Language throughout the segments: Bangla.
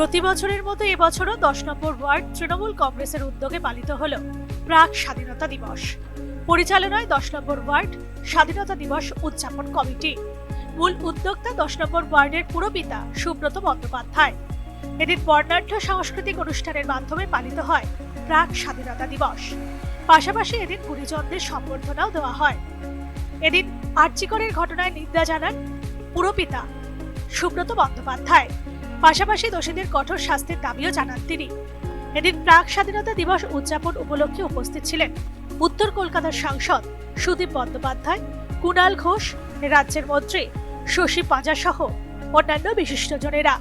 প্রতি বছরের মতো এবছরও দশ নম্বর ওয়ার্ড তৃণমূল কংগ্রেসের উদ্যোগে পালিত হল প্রাক স্বাধীনতা দিবস। পরিচালনায় দশ নম্বর ওয়ার্ড স্বাধীনতা দিবস উদযাপন কমিটি। মূল উদ্যোক্তা দশ নম্বর ওয়ার্ডের পুরপিতা সুব্রত বন্দ্যোপাধ্যায়। এদিন বর্ণাঢ্য সাংস্কৃতিক অনুষ্ঠানের মাধ্যমে পালিত হয় প্রাক স্বাধীনতা দিবস। পাশাপাশি এদিন গুণীজনদের সম্বর্ধনাও দেওয়া হয়। এদিন আর্চিকরের ঘটনায় নিন্দা জানান পুরপিতা সুব্রত বন্দ্যোপাধ্যায়। পাশাপাশি দোষীদের কঠোর শাস্তির দাবিও জানান তিনি। এদিন প্রাক স্বাধীনতা দিবস উদযাপন উপলক্ষে উপস্থিত ছিলেন উত্তর কলকাতার সাংসদ সুদীপ বন্দ্যোপাধ্যায়, কুণাল ঘোষ, রাজ্যের মন্ত্রী শশী পাঁজা সহ অন্যান্য বিশিষ্টজনেরা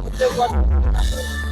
বছরের